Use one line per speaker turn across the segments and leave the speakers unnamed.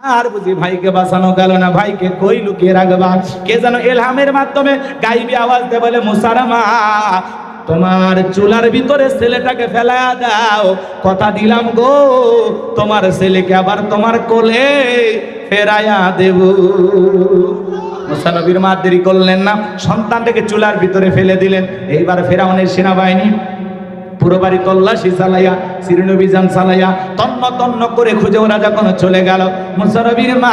আর বুঝি ভাইকে বাঁচানো গেল না, ভাইকে কই লুকিয়ে রাখবা? কে যেন এলহামের মাধ্যমে গাইবি আওয়াজ দে বলে মুসারামা তোমার চুলার ভিতরে ছেলেটাকে ফেলায়া দাও। কথা দিলাম গো, তোমার ছেলেকে আবার তোমার কোলে ফেরায়া দেব। মুসানবীর মা দেরি করলেন না, সন্তানটাকে চুলার ভিতরে ফেলে দিলেন। এইবার ফেরাউনের সেনাবাহিনী পুরো বাড়ি তল্লাশি চালাইয়া সিরনবিজান চালাইয়া, তন্ন তন্ন করে খুঁজে ওরা যখন চলে গেল, মুসানবীর মা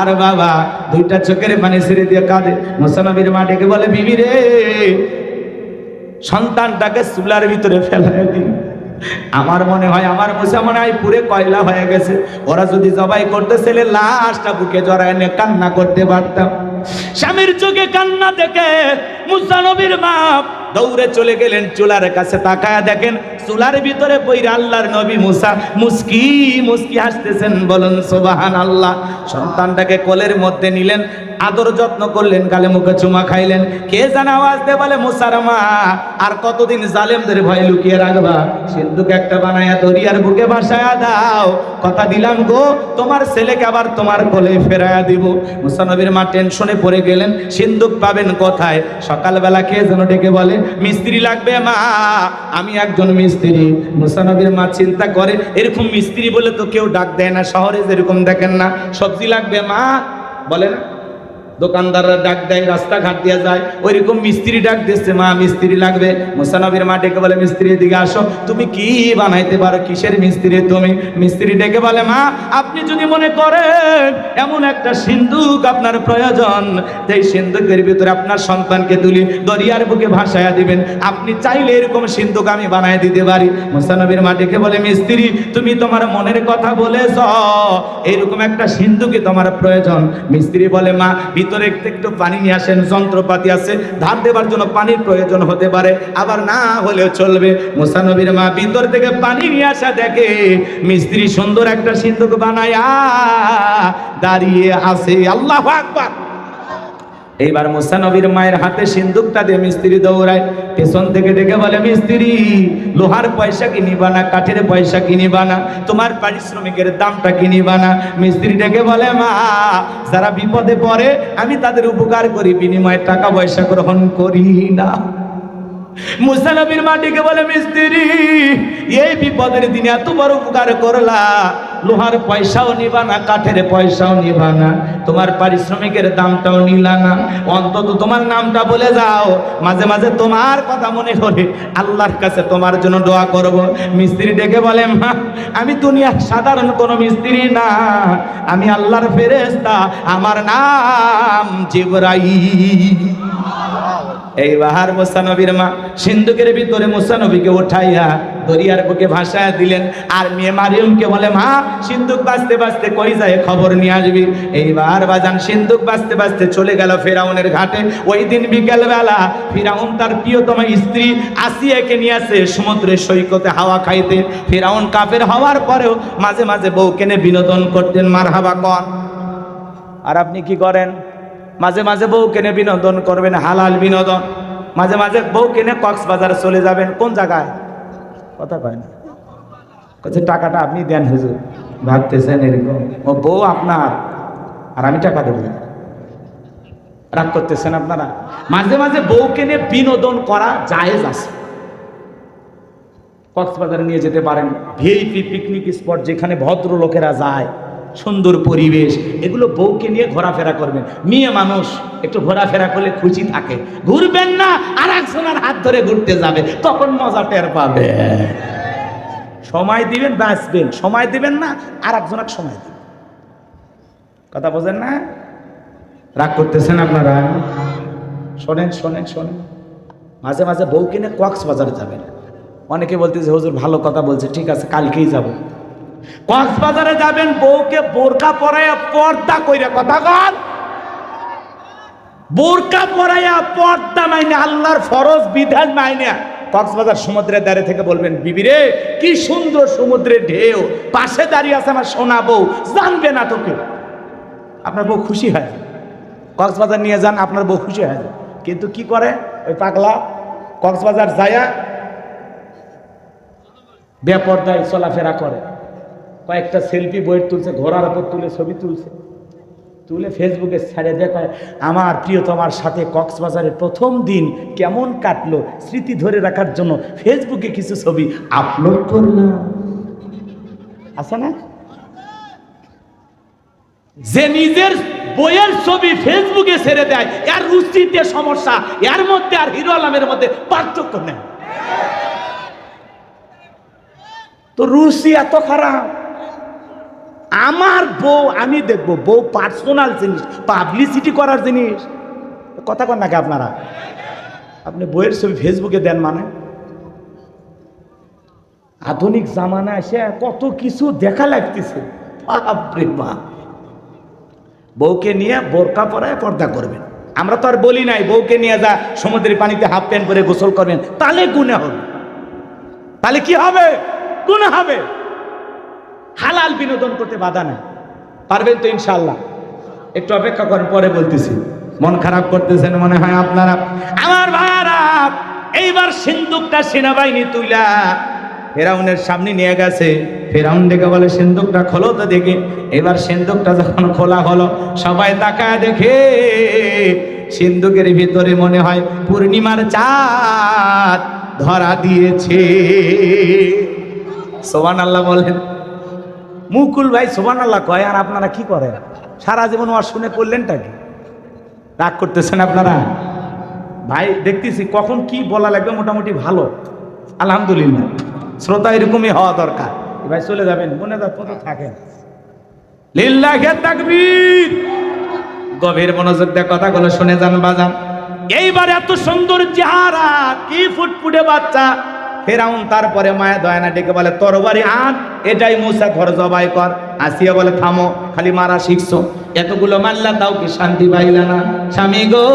আর বাবা দুইটা চোখের পানি ছেড়ে দিয়ে কাঁদে। মুসানবীর মা ডেকে বলে, বিবি রে, সন্তানটাকে চুলার ভিতরে ফেলাই দিন। আমার মনে হয়, আমার মুসা মনে হয় পুরে কয়লা হয়ে গেছে। ওরা যদি জবাই করতে ছেলে লাশটা বুকে জড়ায় নিয়ে কান্না করতে পারতাম। স্বামীর চোখে কান্না দেখে মুসা নবীর বাপ দৌড়ে চলে গেলেন চুলার কাছে তাকায়া দেখেন চুলার ভিতরে পইরা আল্লাহর নবী মুসা। মুস্কি মুস্কি হাসতেছেন, বলুন সোবাহান আল্লাহ সন্তানটাকে কোলের মধ্যে নিলেন আদর যত্ন করলেন, গালে মুখে চুমা খাইলেন। কে জানা আওয়াজ দে বলে মুসার মা আর কতদিন জালেমদের ভয় লুকিয়ে রাখবা? সিন্ধুকে একটা বানায়া দরিয়ার বুকে ভাসায়া দাও। কথা দিলাম গো, তোমার ছেলেকে আবার তোমার কোলে ফেরায়া দিব। মুসানবীর মা টেনশনে পড়ে গেলেন, সিন্ধুক পাবেন কোথায়? সকালবেলা কে যেন ডেকে বলে, মিস্ত্রি লাগবে মা, আমি একজন মিস্ত্রি। মুসানবীর মা চিন্তা করে, এরকম মিস্ত্রি বলে তো কেউ ডাক দেয় না, শহরে যেরকম দেখেন না, সবজি লাগবে মা? বলে না। দোকানদাররা ডাক দেয়, রাস্তাঘাট দিয়ে যায়। ওইরকম মিস্ত্রি ডাক দিচ্ছে, মা, মিস্ত্রি লাগবে। মুসানবীর মা ডেকে বলে, মিস্ত্রি দিকে আসো। তুমি কি বানাইতে পারো? কিসের মিস্ত্রি তুমি? মিস্ত্রি ডেকে বলে, মা, আপনি যদি মনে করেন, এমন একটা সিন্ধুক আপনার প্রয়োজন। এই সিন্ধুকের ভিতরে আপনার সন্তানকে তুলি, দরিয়ার বুকে ভাসায়া দিবেন। আপনি চাইলে এরকম সিন্ধুক আমি বানায় দিতে পারি। মুসানবীর মা ডেকে বলে, মিস্ত্রি, তুমি তোমার মনের কথা বলেছ। এরকম একটা সিন্ধুকে তোমার প্রয়োজন। মিস্ত্রি বলে, মা ভিতরে একটু পানি নিয়ে আসেন, যন্ত্রপাতি আছে, ধার দেবার জন্য পানির প্রয়োজন হতে পারে, আবার না হলেও চলবে। মুসানবীর মা ভিতর থেকে পানি নিয়ে আসা দেখে মিস্ত্রি সুন্দর একটা সিন্ধুক বানায়া দাঁড়িয়ে আছে। আল্লাহ আকবার। এইবার মুসানবীর মায়ের হাতে সিন্দুকটা দিয়ে মিস্ত্রি দৌড়ায়, পেছন থেকে ডেকে বলে, মিস্ত্রি, লোহার পয়সা কিনিবা না, কাঠের পয়সা কিনিবা না, তোমার পারিশ্রমিকের দামটা কিনিবা না? মিস্ত্রি ডেকে বলে, মা, যারা বিপদে পড়ে, আমি তাদের উপকার করি, বিনিময়ে টাকা পয়সা গ্রহণ করি না। মুসানবীর মাটিকে বলে, মিস্ত্রি, এই বিপদের দিনে এত বড় উপকার করলা লোহার পয়সাও নিবা না, কাঠের পয়সাও নিবা না। তোমার পারিশ্রমিকের দামটাও নিলা না। অন্তত তোমার নামটা বলে যাও। মাঝে মাঝে তোমার কথা মনে করে আল্লাহর কাছে তোমার জন্য দোয়া করব। মিস্ত্রি ডেকে বলে, মা, আমি দুনিয়ার সাধারণ কোনো মিস্ত্রি না। আমি আল্লাহর ফেরেস্তা আমার নাম জিবরাইল। এইবার মুসানবীর মা সিন্ধুকের ভিতরে মুসানবীকে উঠাইয়া দরিয়ার বুকে ভাসায় দিলেন। আর মেয়ে মারিয়মকে বলে, মা, সিন্ধুক বাঁচতে বাঁচতে কই যায় খবর নিয়ে আসবি? এইবার বাজান সিন্ধুক বাঁচতে বাঁচতে চলে গেল ফেরাউনের ঘাটে। ওই দিন বিকেল বেলা ফিরাউন তার প্রিয়তম স্ত্রী আসিয়াকে নিয়ে আসে সমুদ্রের সৈকতে হাওয়া খাইতে। ফেরাউন কাফের হওয়ার পরেও মাঝে মাঝে বউ কেনে বিনোদন করতেন। মার হাবা কর। আর আপনি কি করেন? মাঝে মাঝে বউ কেনে বিনোদন করবেন, হালাল বিনোদন। মাঝে মাঝে বউ কেনে কক্সবাজারে চলে যাবেন, কোন জায়গায়? কথা কয় না। টাকাটা আপনি দেন হুজুর। ভাবতেছেন এরকম। ও বউ আপনার? আর আমি টাকা দেবো রাগ করতেছেন আপনারা? মাঝে মাঝে বউ কেনে বিনোদন করা জায়েজ আছে। কক্সবাজারে নিয়ে যেতে পারেন ভিআইপি পিকনিক স্পট যেখানে ভদ্র লোকেরা যায়। সুন্দর পরিবেশ, এগুলো বউকে নিয়ে ঘোরাফেরা করবেন। মেয়ে মানুষ, একটু ঘোরাফেরা করলে খুশি থাকে। ঘুরবেন না আর একজনের হাত ধরে ঘুরতে যাবে, তখন মজা টের পাবে। সময় দিবেন, বাঁচবেন। সময় দিবেন না আর একজনের সময় দিবেন। কথা বোঝেন না? রাগ করতেছেন আপনারা? শোনেন শোনেন শোনেন। মাঝে মাঝে বউ কিনে কক্সবাজারে যাবেন। অনেকে বলতেছে, হুজুর, ভালো কথা বলছে, ঠিক আছে, কালকেই যাব। কক্সবাজারে যাবেন, বউকে বোরকা পরাইয়া পর্দা কইরা কথা কন। বোরকা পরাইয়া পর্দা মাইনে আল্লাহর ফরজ বিধান মাইনে কক্সবাজার সমুদ্রের ধারে থেকে বলবেন বিবিরে কি সুন্দর সমুদ্রের ঢেউ, পাশে দাঁড়িয়ে আছে আমার সোনা বউ, জানবে না তোকে। আপনার বউ খুশি হয়? কক্সবাজার নিয়ে যান, আপনার বউ খুশি হয়? কিন্তু কি করে? ওই পাগলা, কক্সবাজার যায়া বেপর্দায় চলাফেরা করে। কয়েকটা সেলফি বইয়ের তুলছে, ঘোড়ার উপর তুলে ছবি তুলছে। তুলে ফেসবুকে ছেড়ে দেখায় আমার প্রিয়তমার সাথে কক্সবাজারের প্রথম দিন কেমন কাটলো, স্মৃতি ধরে রাখার জন্য ফেসবুকে কিছু ছবি আপলোড করলাম। আছে না? যে নিজের বইয়ের ছবি ফেসবুকে ছেড়ে দেয়, এর রুচিতে সমস্যা, এর মধ্যে আর হিরো আলমের মধ্যে পার্থক্য নেই। তো রুচি এত খারাপ। আমার বউ, আমি দেখব, বউ পার্সোনাল জিনিস পাবলিসিটি করার জিনিস। কথা কন নাকি আপনারা? আপনি বইয়ের ছবি ফেসবুকে দেন মানে? আধুনিক জামানা এসে কত কিছু দেখা লাগতেছে। বউকে নিয়ে বোরকা পরায় পর্দা করবেন। আমরা তো আর বলি নাই, বউকে নিয়ে যা সমুদ্রের পানিতে হাফ প্যান্ট পরে গোসল করবেন, তাহলে গুণে হবে। তাহলে কি হবে? গুণে হবে। হালাল বিনোদন করতে বাধা নাই। পারবেন তো ইনশাল্লাহ একটু অপেক্ষা করেন, পরে বলতেছি। মন খারাপ করতেছেন মনে হয় আপনারা। আমার ভাইয়ারা এইবার সিন্ধুকটা সেনাবাহিনী তুইলা ফেরাউনের সামনে নিয়ে গেছে। ফেরাউন ডেকে বলে, সিন্ধুকটা খোলো তো দেখে। এবার সিন্ধুকটা যখন খোলা হলো, সবাই তাকায় দেখে সিন্ধুকের ভিতরে মনে হয় পূর্ণিমার চাঁদ ধরা দিয়েছে। সোবান আল্লাহ বলেন মুকুল ভাই সোবান আল্লাহ কয়, আর আপনারা কি করেন? সারা জীবন ওয়াজ শুনে করলেনটা কি? রাগ করতেছেন আপনারা? ভাই, দেখতেছি কখন কি বলা লাগবে মোটামুটি ভালো। আলহামদুলিল্লাহ। শ্রোতা এরকমই হওয়া দরকার। ভাই, চলে যাবেন। মনে তো থাকেন। লিল্লাহে গভীর মনোযোগ দিয়ে কথাগুলো শুনে যান, বাজান। এইবার এত সুন্দর চেহারা, কি ফুটফুটে বাচ্চা। ফেরাউন তারপরে মায়া দয়ানা ডেকে বলে, তরবারি আন এটাই মুসা ঘর জবাই কর। আসিয়া বলে, থামো, খালি মারা শিখছো। এতগুলো মারলা তাও কি শান্তি পাইলা না? স্বামী গো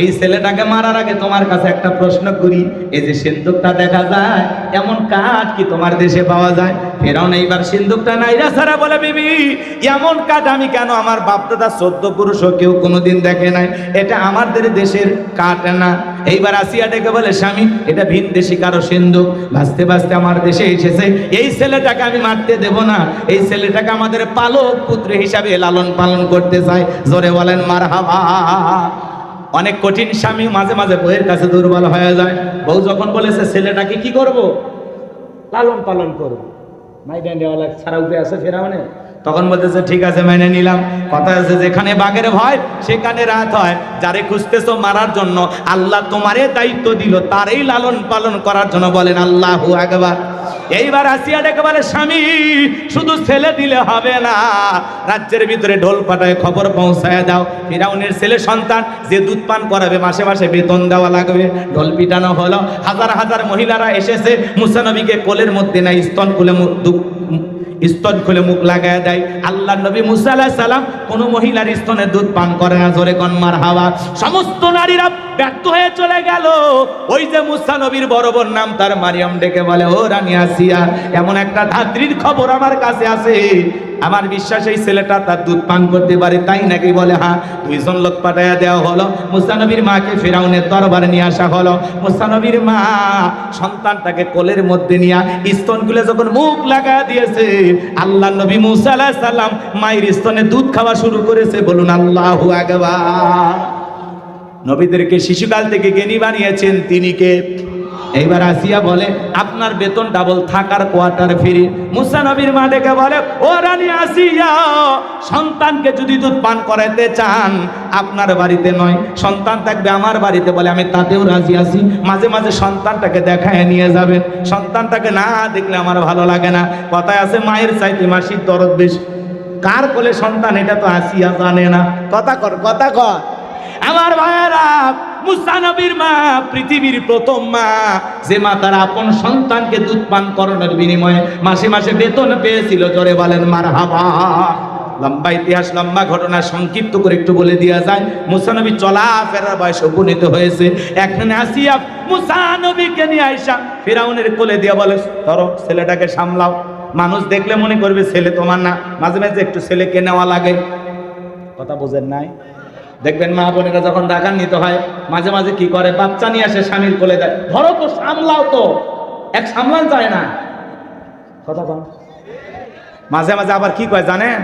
এই ছেলেটাকে মারার আগে তোমার কাছে একটা প্রশ্ন করি। এই যে সিন্ধুকটা দেখা যায়, এমন কাঠ কি তোমার দেশে পাওয়া যায়? ফেরাউন এইবার সিন্ধুকটা নাইরা সারা বলে, বিবি, এমন কাঠ আমি কেন আমার বাপদাদা চোদ্দ পুরুষও কেউ কোনোদিন দেখে নাই? এটা আমাদের দেশের কাঠ না। এইবার আসিয়া ডেকে বলে, স্বামী, এটা ভিন দেশি কারও সিন্ধু ভাসতে ভাসতে আমার দেশে এসেছে। এই ছেলেটাকে আমি মারতে দেব না। এই ছেলেটাকে আমাদের পালক পুত্র হিসাবে লালন পালন করতে চাই জোরে বলেন মার হাবা অনেক কঠিন স্বামী মাঝে মাঝে বইয়ের কাছে দুর্বল হয়ে যায়। বউ যখন বলেছে ছেলেটাকে কি করব? লালন পালন করব। মাই দেওয়ালা ছাড়া উঠে আছে ফেরাউনে। তখন বলতেছে, ঠিক আছে, মেনে নিলাম। কথা আছে যেখানে বাঘের ভয়, সেখানে রাত হয়। যারে খুঁজতেছো মারার জন্য, আল্লাহ তোমারে দায়িত্ব দিল, তারই লালন পালন করার জন্য বলেন, আল্লাহ একবার এইবার আসিয়া ডেকে বলে স্বামী শুধু ছেলে দিলে হবে না। রাজ্যের ভিতরে ঢোল পাটায় খবর পৌঁছায় দাও। ফিরাউনের ছেলে সন্তান, যে দুধ পান করাবে, মাসে মাসে বেতন দেওয়া লাগবে। ঢোল পিটানো হলো। হাজার হাজার মহিলারা এসেছে। মুসানবীকে কোলের মধ্যে না স্তন দু- স্তন খুলে মুখ লাগায় দেয়। আল্লাহ নবী মুসা সালাম কোনো মহিলার স্তনে দুধ পান করে না, জোরে কনমার হাওয়া সমস্ত নারীরা ব্যর্থ হয়ে চলে গেল। ওই যে মুসা নবীর বড় বোন নাম তার মারিয়াম ডেকে বলে, ও রানী আসিয়া, এমন একটা ধাত্রীর খবর আমার কাছে আছে। আমার বিশ্বাস, এই ছেলেটা তার দুধ পান করতে পারে, তাই নাকি বলে হ্যাঁ দুইজন লোক পাঠাইয়া দেওয়া হলো। মুসানবীর মাকে ফেরাউনের দরবারে নিয়ে আসা হলো। মুসানবীর মা সন্তানটাকে কোলের মধ্যে নিয়ে স্তনগুলো যখন মুখ লাগা দিয়েছে, আল্লাহ নবী মুসা আলাইহিস সালাম মায়ের স্তনে দুধ খাওয়া শুরু করেছে। বলুন, আল্লাহু আকবার। নবীদেরকে শিশুকাল থেকে জ্ঞানী বানিয়েছেন, তিনি কে? এইবার আসিয়া বলে, আপনার বেতন ডাবল থাকার কোয়ার্টার ফ্রি মুসা নবীর মা ডেকে বলে, ও রানী আসিয়া, সন্তানকে যদি দুধ পান করাইতে চান, আপনার বাড়িতে নয়, সন্তান থাকবে আমার বাড়িতে বলে, আমি তাতেও রাজি আছি। মাঝে মাঝে সন্তানটাকে দেখায় নিয়ে যাবেন সন্তানটাকে না দেখলে আমার ভালো লাগে না। কথায় আছে, মায়ের চাইতে মাসির দরদ বেশি। কার কোলে সন্তান, এটা তো আসিয়া জানে না। কথা কর কথা কর। আমার ভাইয়েরা মুসা নবীর মা, পৃথিবীর প্রথম মা। যে মা তার আপন সন্তানকে দুধ পান করানোর বিনিময়ে মাসে মাসে বেতন পেয়েছিল। জোরে বলেন মার হাবা লম্বা ইতিহাস, লম্বা ঘটনা, সংক্ষিপ্ত করে একটু বলে দেওয়া যায়। মুসানবী চলা ফেরার বয়সে উপনীত হয়েছে। একখানে আসিয়া মুসানবীকে নিয়ে আইসা ফেরাউনের কোলে দিয়া বলে, ধরো, ছেলেটাকে সামলাও। মানুষ দেখলে মনে করবে ছেলে তোমার না। মাঝে মাঝে একটু ছেলেকে নেওয়া লাগে। কথা বোঝেন নাই? দেখবেন মা বোনেরা যখন রাগান্বিত হয়, মাঝে মাঝে কি করে? বাচ্চা নিয়ে আসে স্বামীর কোলে দেয়, ধরো তো সামলাও তো। এক সামলান যায় না। কথা বল মাঝে মাঝে আবার কি কয় জানেন?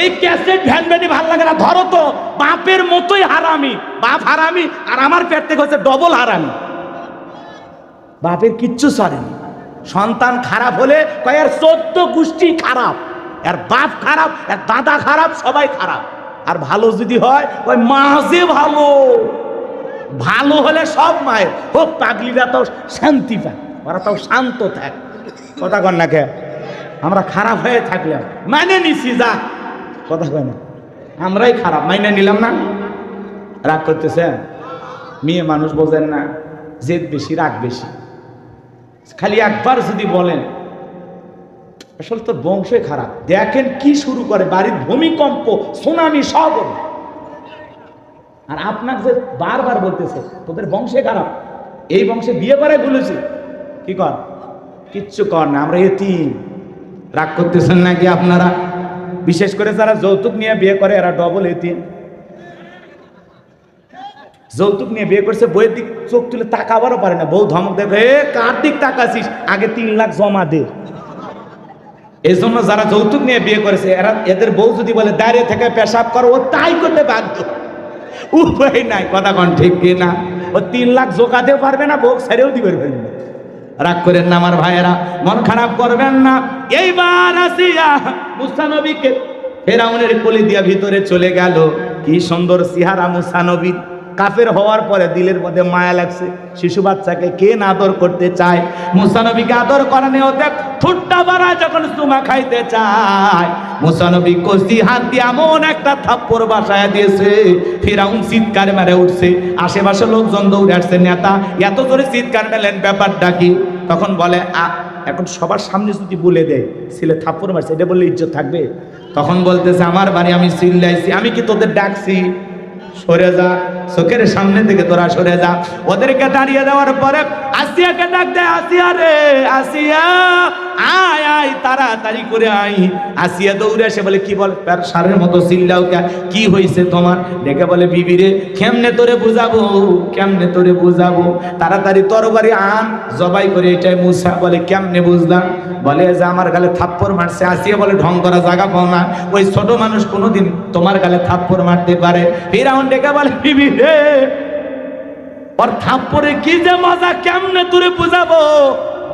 এই ক্যাসেট ভ্যান ভ্যানি ভালো লাগে না, ধরো তো। বাপের মতোই হারামি। বাপ হারামি আর আমার পেট থেকে হচ্ছে ডবল হারামি। বাপের কিচ্ছু সরেনি সন্তান খারাপ হলে কয় আর চোদ্দ গোষ্ঠী খারাপ আর বাপ খারাপ আর দাদা খারাপ, সবাই খারাপ। আর ভালো যদি হয়, ওই মাঝে ভালো। ভালো হলে সব মায়ের। হোক পাগলিরা তো শান্তি পায় ওরা তাও শান্ত থাক। কথা কর না কে? আমরা খারাপ হয়ে থাকলাম। মানে নিছি, যা। কথা কয় না। আমরাই খারাপ, মাইনে নিলাম না? রাগ করতেছে মেয়ে মানুষ বোঝেন না, জেদ বেশি, রাগ বেশি। খালি একবার যদি বলেন আসলে তোর বংশই খারাপ। দেখেন কি শুরু করে, বাড়ির ভূমিকম্প, সুনামি, সব আর আপনার যে বারবার বলতেছে, তোদের বংশে খারাপ। এই বংশে বিয়ে করে বলেছে। কি কর? কিচ্ছু কর না, আমরা এতিম। রাগ করতেছেন নাকি আপনারা? বিশেষ করে যারা যৌতুক নিয়ে বিয়ে করে, এরা ডবল এতিম। যৌতুক নিয়ে বিয়ে করছে বইয়ের দিক চোখ তুলে তাকাবারও পারে না। বউ ধমক দেখে কার দিক তাকাছিস আগে তিন লাখ জমা দে। এই জন্য যারা যৌতুক নিয়ে বিয়ে করেছে, এরা এদের বউ যদি বলে, দাঁড়িয়ে থেকে পেশাব করো, ও তাই করতে বাধ্য। উপায় নাই, কথা কন ঠিক কি না? ও তিন লাখ জোগাতেও পারবে না, বউ ছেড়েও দিবে পারবে না। রাগ করেন না আমার ভাইয়েরা, মন খারাপ করবেন না। এইবার আসিয়া মুসানবীকে ফেরাউনের কলি দিয়া ভিতরে চলে গেল। কি সুন্দর সিহারা মুসানবীর কাফের হওয়ার পরে দিলের মধ্যে মায়া লাগছে। শিশু বাচ্চাকে কে না আদর করতে চায়? মুসানবীকে আদর করানে ওতে ঠুট্টা বাড়া যখন চুমা খাইতে চায়। মুসানবী কষি হাত দিয়ে এমন একটা থাপ্পড় বাসায় দিয়েছে, ফিরাউন চিৎকার মেরে উঠছে। আশেপাশে লোকজন দৌড়ে আসছে, নেতা, এত জোরে চিৎকার মেলেন ব্যাপারটা কি? তখন বলে, আ, এখন সবার সামনে যদি বলে দেয়, ছেলে থাপ্পড় মারছে, এটা বললে ইজ্জত থাকবে? তখন বলতেছে, আমার বাড়ি আমি চিল্লাইছি আমি কি তোদের ডাকছি? সরে যা, চোখের সামনে থেকে তোরা সরে যা। ওদেরকে দাঁড়িয়ে দেওয়ার পরে, আসিয়াকে ডাক দে আসিয়া রে, আসিয়া, আয় আয়, তাড়াতাড়ি করে আই আসিয়া দৌড়ে এসে বলে, কি বল সারের মতো চিল্লাও কে? কি হয়েছে তোমার? ডেকে বলে, বিবি রে, কেমনে তোরে বুঝাবো, কেমনে তোরে বুঝাবো? তাড়াতাড়ি তরবারি আন, জবাই করে এটাই মুসা বলে, কেমনে বুঝলাম? বলে যে আমার গালে থাপ্পড় মারছে, আসিয়া বলে, ঢং করা জায়গা পাও না। ওই ছোট মানুষ কোনোদিন তোমার গালে থাপ্পড় মারতে পারে। ফিরাউন ডেকে বলে, বিবি রে, ওর থাপ্পড়ে কি যে মজা, কেমনে তোরে বুঝাবো?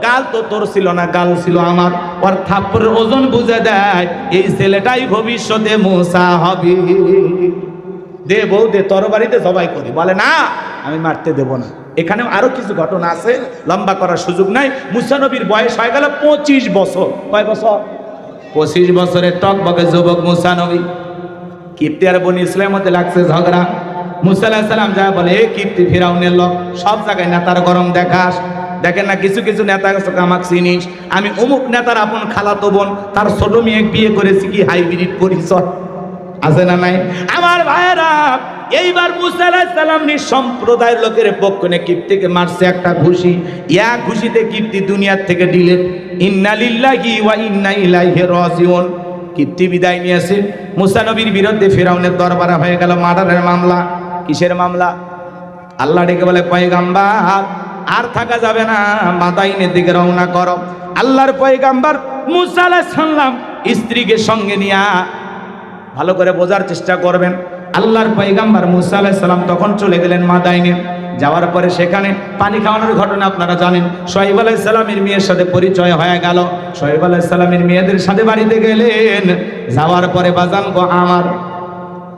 গাল তো তোর ছিল না, গাল ছিল আমার। ওর থাপ্পড়ের ওজন বুঝে দেয়, এই ছেলেটাই ভবিষ্যতে মোসা হবে। দে বউ, দে তরবারিতে সবাই করি। বলে, না, আমি মারতে দেব না। এখানেও আরও কিছু ঘটনা আছে, লম্বা করার সুযোগ নাই। মুসানবীর বয়স হয়ে গেল পঁচিশ বছর। কয় বছর? পঁচিশ বছরের টক বকে যুবক মুসানবী কিপ্তি আর বনি ইসলামের মধ্যে লাগছে ঝগড়া। মুসা আলাহিস যা বলে, এ কিপ্তি, ফিরাউনের লোক, সব জায়গায় নেতার গরম দেখাস। দেখেন না, কিছু কিছু নেতা আমাকে চিনিস। আমি অমুক নেতার আপন খালাতো বোন, তার ছোট মেয়ে বিয়ে করেছি কি হাইব্রিড পরিচয়? আছে না নাই? আমার ভাইয়েরা এইবার মুসা আলাহিস সালাম সম্প্রদায়ের লোকের পক্ষ কিপ্তিকে মারছে একটা ঘুষি। ইয়া খুশিতে কিপ্তি দুনিয়ার থেকে ডিলেট ইন্না লিল্লাহি ওয়া ইন্না ইলাইহি রাজিউন। কীর্তি বিদায় নিয়েছে। মুসা নবীর বিরুদ্ধে ফেরাউনের দরবারে হয়ে গেল মার্ডারের মামলা। কিসের মামলা? আল্লাহ ডেকে বলে, পয়গাম্বার, আর থাকা যাবে না। মাদাইনের দিকে রওনা করো। আল্লাহর পয়গাম্বার মুসা আলাইহিস সালাম স্ত্রীকে সঙ্গে নিয়া ভালো করে বোঝার চেষ্টা করবেন। আল্লাহর পয়গাম্বার মুসা আলাইহিস সালাম তখন চলে গেলেন মাদাইনে। যাওয়ার পরে সেখানে পানি খাওয়ানোর ঘটনা আপনারা জানেন। সোহেব আলাইহিস সালামের মেয়ের সাথে পরিচয় হয়ে গেল। সোহেব আলাইহিস সালামের মেয়েদের সাথে বাড়িতে গেলেন। যাওয়ার পরে বাজান গো আমার।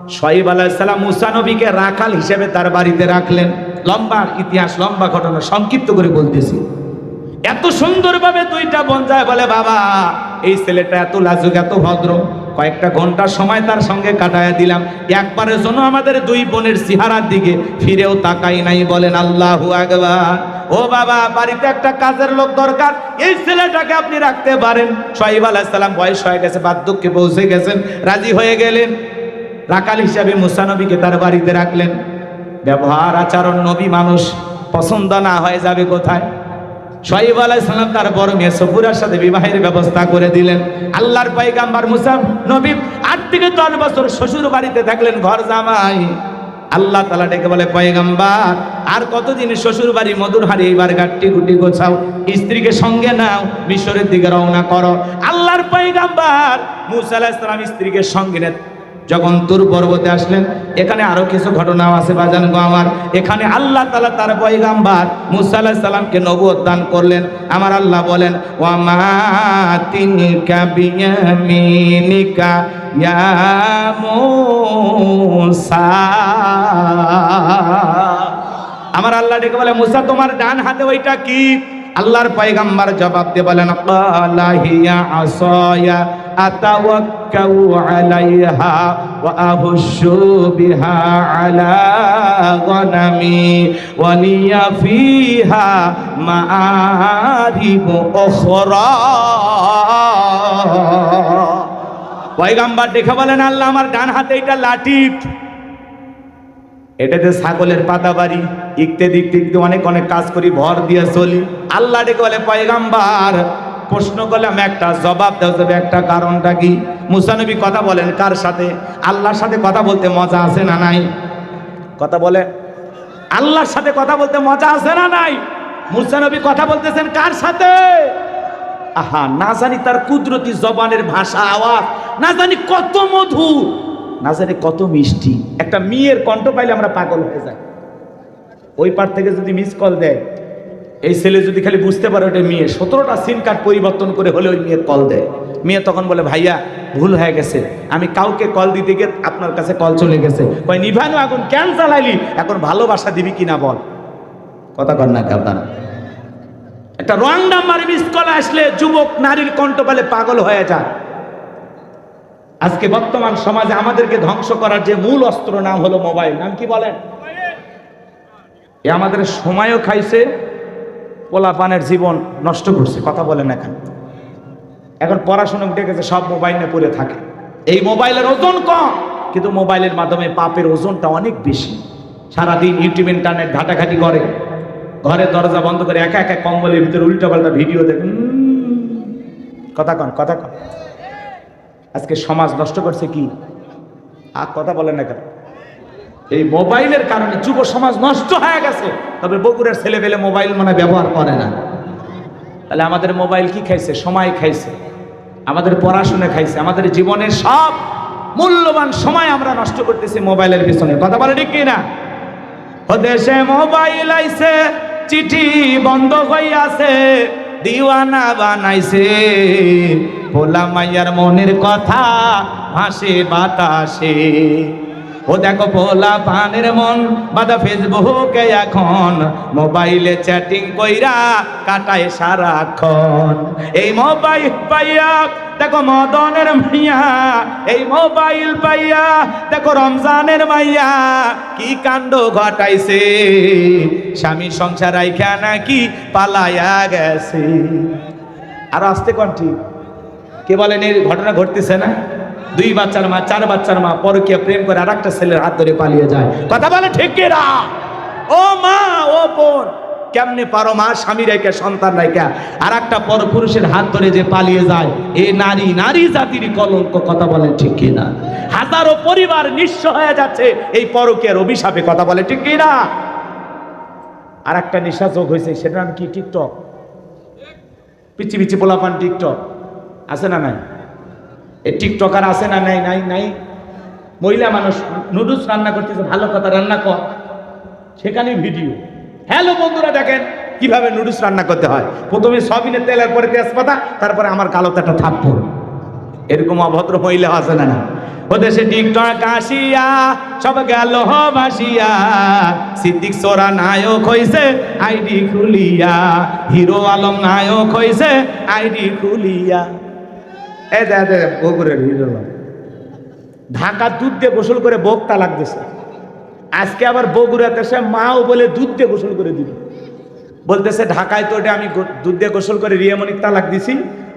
সোহেব আলাইহিস সালাম মুসা নবীকে রাখাল হিসেবে তার বাড়িতে রাখলেন। লম্বা ইতিহাস, লম্বা ঘটনা সংক্ষিপ্ত করে বলতেছি। এত সুন্দরভাবে দুইটা বোন যায় বলে, বাবা, এই ছেলেটা এত লাজুক, এত ভদ্র। কয়েকটা ঘণ্টার সময় তার সঙ্গে কাটায় দিলাম। একবারের জন্য আমাদের দুই বোনের চেহারার দিকে ফিরেও তাকাই নাই, বলেন, আল্লাহু ও বাবা, বাড়িতে একটা কাজের লোক দরকার। এই ছেলেটাকে আপনি রাখতে পারেন। সোহাইব আলাইসাল্লাম বয়স হয়ে গেছে, বার্ধক্যে পৌঁছে গেছেন, রাজি হয়ে গেলেন। রাকাল হিসাবে মুসানবীকে তার বাড়িতে রাখলেন। ব্যবহার, আচরণ, নবী মানুষ, পছন্দ না হয়ে যাবে কোথায়? সোহাইব আলাইসাল্লাম তার বড় মেয়ে সফুরার সাথে বিবাহের ব্যবস্থা করে দিলেন। আল্লাহর পাইগাম্বার মুসাফ নবী আট থেকে দশ বছর শ্বশুর বাড়িতে থাকলেন, ঘর জামাই। আল্লাহ তালা ডেকে বলে, পয়গাম্বার, আর কতদিন শ্বশুর বাড়ি মধুর হারি এইবার গাট্টি গুটি গোছাও, স্ত্রীকে সঙ্গে নাও, মিশরের দিকে রওনা করো। আল্লাহর পয়গাম্বার মুসা আলাইহিস সালাম স্ত্রীকে সঙ্গে নেন। যখন তুর পর্বতে আসলেন, এখানে আরও কিছু ঘটনাও আছে বাজান গো আমার। এখানে আল্লাহ তালা তার পয়গাম্বার মুসা আলাইহিস সালামকে নবুয়ত দান করলেন। আমার আল্লাহ বলেন ওয়ামা তিনকা বিয়ামিনিকা মুসা। আমার আল্লাহ ডেকে বলে, মুসা, তোমার ডান হাতে ওইটা কি? আল্লাহর পয়গাম্বার জবাব দিয়ে বলেন আসায়া আতাওয়াক্কাউ আলাইহা ওয়া আহুশু বিহা আলা গনামি ওয়া লিয়া ফিহা মাআরিব পয়গাম্বার দেখে বলেন, আল্লাহ আমার ডান হাতে এটা লাঠি এটাতে ছাগলের পাতা বাড়ি ইকতে দিকতে ইকতে অনেক অনেক কাজ করি, ভর দিয়ে চলি। আল্লাহ ডেকে বলে, পয়গাম্বার প্রশ্ন করলাম একটা, জবাব দেওয়া যাবে একটা কারণটা কি? মুসানবী কথা বলেন কার সাথে? আল্লাহর সাথে কথা বলতে মজা আছে না নাই? কথা বলে। আল্লাহর সাথে কথা বলতে মজা আছে না নাই? মুসানবী কথা বলতেছেন কার সাথে? আহা, না জানি তার কুদরতি জবানের ভাষা, আওয়াজ, না জানি কত মধু, না জানি কত মিষ্টি। একটা মেয়ের কণ্ঠ পাইলে আমরা পাগল হয়ে যাই। ওই পার থেকে যদি মিস কল দেয় এই ছেলে যদি খালি বুঝতে পারে ওটা মেয়ে, সতেরোটা সিম কার্ড পরিবর্তন করে হলে ওই মেয়ের কল দেয়। মেয়ে তখন বলে, ভাইয়া, ভুল হয়ে গেছে। আমি কাউকে কল দিতে গিয়ে আপনার কাছে কল চলে গেছে। কই নিভানো এখন কেন চালাইলি এখন ভালোবাসা দিবি কিনা বল? কথা কর না আপনারা একটা রং নাম্বার মিস কল আসলে যুবক নারীর কণ্ঠ পেলে পাগল হয়ে যায়। আজকে বর্তমান সমাজে আমাদেরকে ধ্বংস করার যে মূল অস্ত্র নাম হলো মোবাইল। নাম কি বলেন? এ আমাদের সময়ও খাইছে পোলাপানের জীবন নষ্ট করছে, কথা বলেন এখন এখন পড়াশোনা উঠে গেছে, সব মোবাইল নিয়ে পড়ে থাকে। এই মোবাইলের ওজন কম, কিন্তু মোবাইলের মাধ্যমে পাপের ওজনটা অনেক বেশি। সারাদিন ইউটিউব ইন্টারনেট ঘাটাঘাটি করে, ঘরের দরজা বন্ধ করে একা একা কম্বলের ভিতরে উল্টাপাল্টা ভিডিও দেখুন কথা কন কথা কন। আজকে সমাজ নষ্ট করছে কি? আর কথা বলেন না কেন? এই মোবাইলের কারণে যুব সমাজ নষ্ট হয়ে গেছে। তবে বগুড়ার ছেলে পেলে মোবাইল মানে ব্যবহার করে না। তাহলে আমাদের মোবাইল কি খাইছে? সময় খাইছে। আমাদের পড়াশোনা খাইছে। আমাদের জীবনের সব মূল্যবান সময় আমরা নষ্ট করতেছি মোবাইলের পিছনে। কথা বলে ঠিক কিনা? দেশে মোবাইল আইছে, চিঠি বন্ধ হইয়াছে, দিওয়ানা বানাইছে। ভোলা মাইয়ার মনের কথা ভাসে বাতাসে। ও দেখো ভোলা পানের মন বাদা ফেসবুকে এখন। মোবাইলে চ্যাটিং কইরা কাটায় সারাক্ষণ। এই মোবাইল পাইয়া, দেখো মদনের মাইয়া। এই মোবাইল পাইয়া, দেখো রমজানের মাইয়া। কি কাণ্ড ঘটাইছে? স্বামী সংসার আইখা নাকি পালায়া গেছে। আর আসতে কোন ঠিক কে বলেন এই ঘটনা ঘটতেছে না? দুই বাচ্চার মা, চার বাচ্চার মা পরকীয়া প্রেম করে আর একটা ছেলের হাত ধরে পালিয়ে যায়। কথা বলে ঠিক কিনা ও মা, ও বোন, কেমনে পারো মা? স্বামী রেখে, সন্তান রেখে। আর একটা পরপুরুষের হাত ধরে যে পালিয়ে যায়, এ নারী নারী জাতির কলঙ্ক, কথা বলে ঠিক কিনা হাজারো পরিবার নিঃস্ব হয়ে যাচ্ছে, এই পরকীয়ার অভিশাপে, কথা বলে ঠিক কিনা আর একটা নেশা যোগ হয়েছে, সেটার নাম কি? টিকটক। পিচি পিচি পোলাপান টিকটক। আছে না নাই? টিকটকার আছে না নাই? নাই নাই। মহিলা মানুষ, নুডলস রান্না করতেছে, ভালো কথা, রান্না কর। সেখানে ভিডিও। হ্যালো বন্ধুরা, দেখেন কীভাবে নুডলস রান্না করতে হয়। প্রথমে সবিনের তেলের পরে তেজপাতা, তারপরে আমার কালোতে একটা থাপ্পড়। এরকম অভদ্র মহিলা আছে না না? ওদের সে টিকটক আসিয়া, সব গেল সিদ্দিক সোরা নায়ক হইছে, আইডি খুলিয়া। হিরো আলম নায়ক হইছে, আইডি খুলিয়া। এ, দে দে বগুড়ের হিরো আলম ঢাকা দুধ দিয়ে গোসল করে বক্তা লাগতেছে। আজকে আবার বগুড়াতে সে মাও বলে দুধ দিয়ে গোসল করে দিল। বলতেছে, ঢাকায় তো ওটা আমি দুধ দিয়ে গোসল করে রিয়ামণিক তালাক দিছি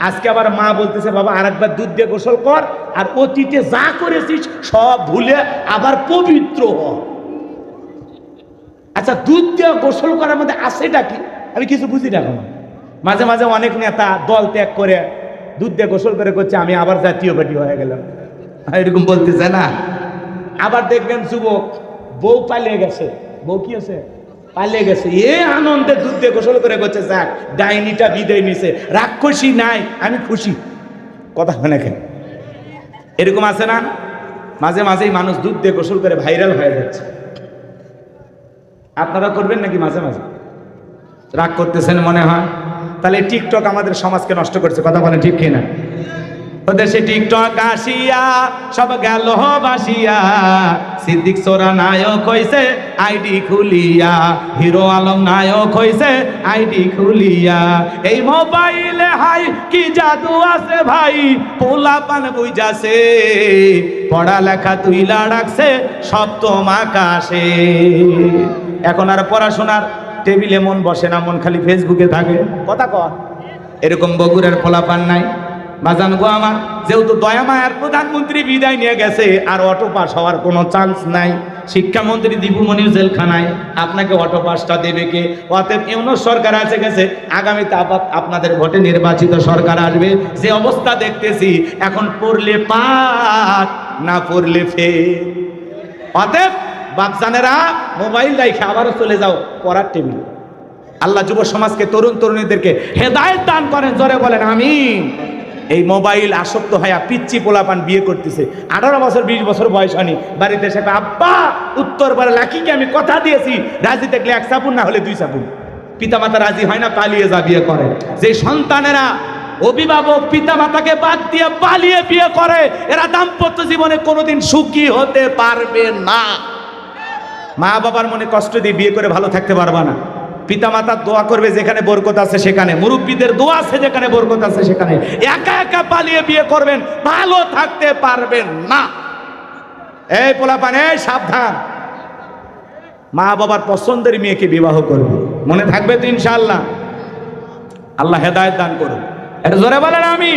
আজকে আবার মা বলতেছে, বাবা আর একবার দুধ দিয়ে গোসল কর, আর অতীতে যা করেছিস সব ভুলে আবার পবিত্র হ। আচ্ছা দুধ দিয়ে গোসল করার মধ্যে আসেটা কি? আমি কিছু বুঝি না এখন। মাঝে মাঝে অনেক নেতা দল ত্যাগ করে দুধ দিয়ে গোসল করে করছে আমি আবার জাতীয় পার্টি হয়ে গেলাম। এরকম বলতেছে না? আবার দেখবেন যুবক বউ পালিয়ে গেছে। বউ কি আছে? পালিয়ে গেছে। এ আনন্দে দুধ দিয়ে গোসল করে করছে যাক ডাইনিটা বিদায় নিছে। রাক্ষসী নাই আমি খুশি। কথা হয় কেন এরকম আছে না? মাঝে মাঝেই মানুষ দুধ দিয়ে গোসল করে ভাইরাল হয়ে যাচ্ছে। আপনারা করবেন নাকি মাঝে মাঝে? রাগ করতেছেন মনে হয়? তাহলে টিকটক আমাদের সমাজকে নষ্ট করছে, কথা বলে ঠিক কিনা? টিকটক আসিয়া, সব বাসিয়া। সিদ্দিক সোরা নায়ক খুলিয়া। হিরো আলম নায়ক খুলিয়া। এই মোবাইলে হাই, কি জাদু আছে ভাই? পোলা বুঝাছে, পড়ালেখা তুইলা রাখছে, সপ্তম আকাশে। এখন আর পড়াশোনার টেবিলে মন বসে না মন খালি ফেসবুকে থাকে। কথা কর এরকম বগুড়ার পোলাপান নাই। বাজান গো আমার যেহেতু দয়া মায়ার প্রধানমন্ত্রী বিদায় নিয়ে গেছে আর অটো পাস হওয়ার কোনো চান্স নাই শিক্ষামন্ত্রী দীপুমণির জেলখানায় আপনাকে অটো পাসটা দেবে কে? অতএব এমন সরকার আছে গেছে আগামীতে আবার আপনাদের ভোটে নির্বাচিত সরকার আসবে। যে অবস্থা দেখতেছি এখন পড়লে পাস না পড়লে ফের অতএব বাপজানেরা, মোবাইল রাইখে আবারও চলে যাও পড়ার টেবিল। আল্লাহ যুব সমাজকে, তরুণ তরুণীদেরকে হেদায়ত দান করেন, জোরে বলেন আমি এই মোবাইল আসক্ত হয়ে পিচ্ছি পোলাপান বিয়ে করতেছে। আঠারো বছর, বিশ বছর বয়স হয়নি। বাড়িতে এসে আব্বা, উত্তর পারে লাকিকে আমি কথা দিয়েছি। রাজি দেখলে এক সাপুন, না হলে দুই সাপুন। পিতামাতা রাজি হয় না, পালিয়ে যা বিয়ে করে। যে সন্তানেরা অভিভাবক পিতামাতাকে বাদ দিয়ে পালিয়ে বিয়ে করে, এরা দাম্পত্য জীবনে কোনোদিন সুখী হতে পারবে না। মা বাবার মনে কষ্ট দিয়ে বিয়ে করে ভালো থাকতে পারবা না। পিতা মাতার দোয়া করবে যেখানে বরকত আছে সেখানে। মুরব্বীদের দোয়া আছে যেখানে বরকত আছে সেখানে। একা একা পালিয়ে বিয়ে করবেন, ভালো থাকতে পারবেন না। এই পোলাপান সাবধান। মা বাবার পছন্দের মেয়েকে বিবাহ করবে। মনে থাকবে তো ইনশাআল্লাহ। আল্লাহ হেদায়ত দান করুন এটা জোরে বলেন আমি